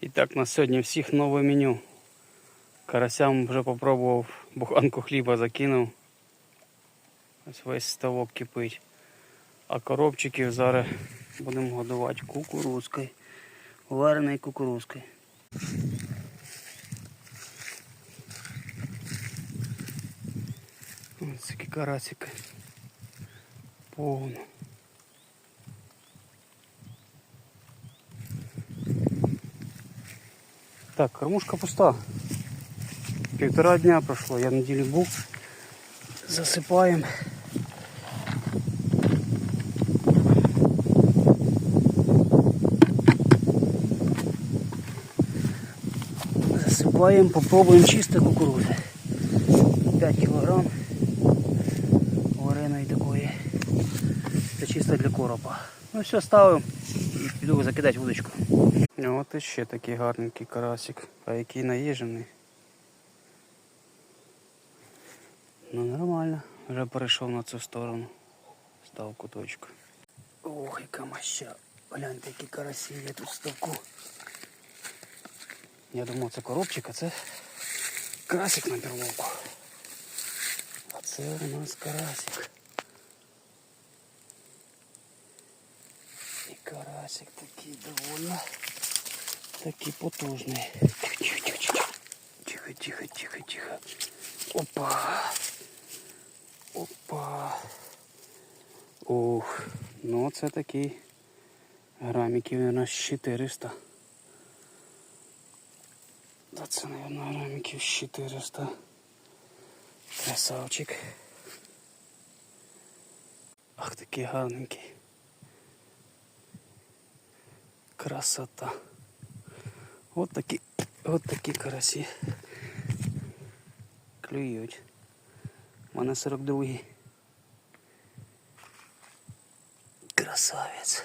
І так, на сьогодні всіх нове меню. Карасям вже попробував, буханку хліба закинув. Ось весь ставок кипить. А коробчиків зараз будемо годувати кукурузкою. Вареною кукурузкою. Ось такі карасики. Повно. Так, кормушка пуста. Півтора дня пройшло, я неділю був. Засипаємо. Засипаємо, попробуємо чисте кукурузи. 5 кілограм вареної такої. Це чисто для коропа. Ну все, ставимо піду закидати вудочку. Ну, От іще такий гарненький карасик. А який наїжений. Ну нормально. Вже перейшов на цю сторону. Став куточку. Ох, яка маща. Гляньте, які карасі є тут ставку. Я думав, це коробчик, а це карасик на перловку. А це у нас карасик. Карасик такий доволі такий потужний. Тихо, тихо, тихо, тихо, тихо, тихо, тихо. Опа. Опа. Ух, ну це такий граміків, мабуть, 400. Да це, мабуть, граміків 400. Красавчик. Ах, такий гарненький. Красота. От такі, от такі карасі. Клюють. У мене 42-й. Красавець.